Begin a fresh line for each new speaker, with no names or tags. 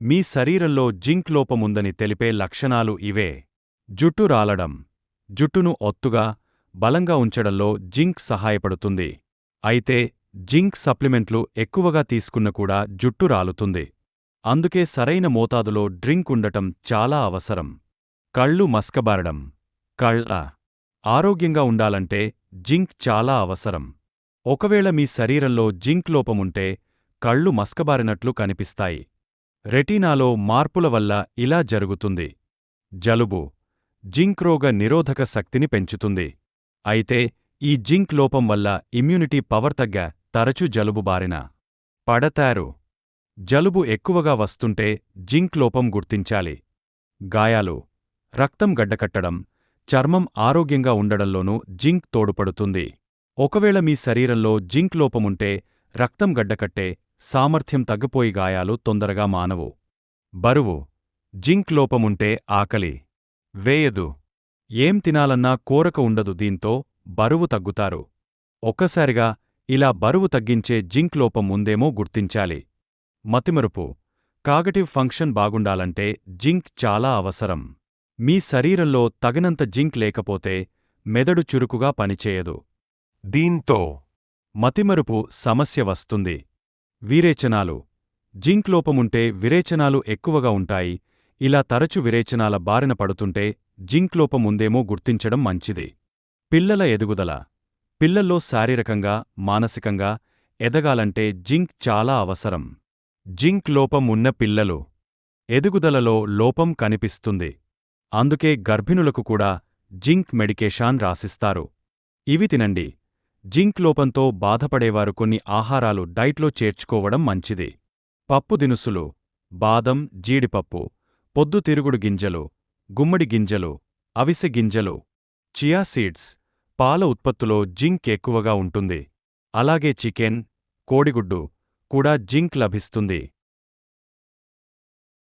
మీ శరీరంలో జింక్ లోపముందని తెలిపే లక్షణాలు ఇవే. జుట్టు రాలడం. జుట్టును ఒత్తుగా బలంగా ఉంచడంలో జింక్ సహాయపడుతుంది. అయితే జింక్ సప్లిమెంట్లు ఎక్కువగా తీసుకున్న కూడా జుట్టు రాలుతుంది. అందుకే సరైన మోతాదులో డ్రింక్ ఉండటం చాలా అవసరం. కళ్ళు మస్కబారడం. కళ్ళ ఆరోగ్యంగా ఉండాలంటే జింక్ చాలా అవసరం. ఒకవేళ మీ శరీరంలో జింక్ లోపముంటే కళ్ళు మస్కబారినట్లు కనిపిస్తాయి. రెటీనాలో మార్పుల వల్ల ఇలా జరుగుతుంది. జలుబు జింక్ రోగ నిరోధక శక్తిని పెంచుతుంది. అయితే ఈ జింక్ లోపం వల్ల ఇమ్యూనిటీ పవర్ తగ్గ తరచు జలుబు బారిన పడతారు. జలుబు ఎక్కువగా వస్తుంటే జింక్ లోపం గుర్తించాలి. గాయాలు రక్తం గడ్డకట్టడం చర్మం ఆరోగ్యంగా ఉండడంలోనూ జింక్ తోడుపడుతుంది. ఒకవేళ మీ శరీరంలో జింక్ లోపముంటే రక్తం గడ్డకట్టే సామర్థ్యం తగ్గిపోయి గాయాలు తొందరగా మానవు. బరువు జింక్ లోపముంటే ఆకలి. వేయదు. ఏం తినాలన్నా కోరక ఉండదు దీంతో బరువు తగ్గుతారు. ఒక్కసారిగా ఇలా బరువు తగ్గించే జింక్ లోపం ఉందేమో గుర్తించాలి. మతిమరుపు. కాగటివ్ ఫంక్షన్ బాగుండాలంటే జింక్ చాలా అవసరం. మీ శరీరంలో తగినంత జింక్ లేకపోతే మెదడు చురుకుగా పనిచేయదు. దీంతో మతిమరుపు సమస్య వస్తుంది. విరేచనాలు. జింక్ లోపముంటే విరేచనాలు ఎక్కువగా ఉంటాయి. ఇలా తరచు విరేచనాల బారిన పడుతుంటే జింక్ లోపం ఉందేమో గుర్తించడం మంచిది. పిల్లల ఎదుగుదల. పిల్లల్లో శారీరకంగా మానసికంగా ఎదగాలంటే జింక్ చాలా అవసరం. జింక్ లోపం ఉన్న పిల్లలు. ఎదుగుదలలో లోపం కనిపిస్తుంది. అందుకే గర్భిణులకు కూడా జింక్ మెడికేషాన్ రాసిస్తారు. ఇవి తినండి. జింక్ లోపంతో బాధపడేవారు కొన్ని ఆహారాలు డైట్లో చేర్చుకోవడం మంచిది. పప్పు దినుసులు బాదం జీడిపప్పు పొద్దుతిరుగుడు గింజలు గుమ్మడి గింజలు అవిసె గింజలు చియా సీడ్స్ పాల ఉత్పత్తులో జింక్ ఎక్కువగా ఉంటుంది. అలాగే చికెన్ కోడిగుడ్డు కూడా జింక్ లభిస్తుంది.